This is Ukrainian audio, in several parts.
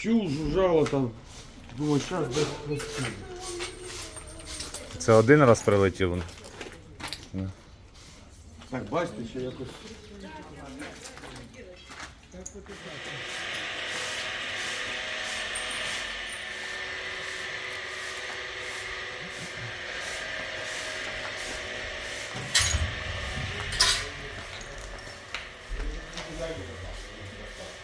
чув, жужжало там. Думаю, зараз десь. Це один раз прилетів. Так, бачите, ще якось.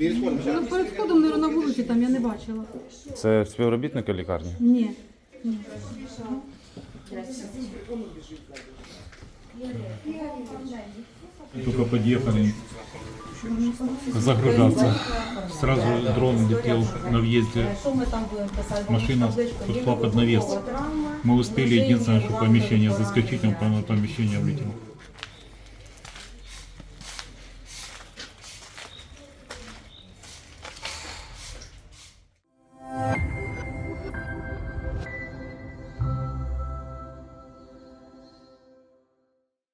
Ну, перед входом, мабуть, на вулиці там я не бачила. Це співробітники лікарні? Ні. Только подъехали загружаться. Сразу дрон летел на въезде. Машина пошла под навес. Мы успели единственное, что помещение заскочить, он прямо в помещение влетел.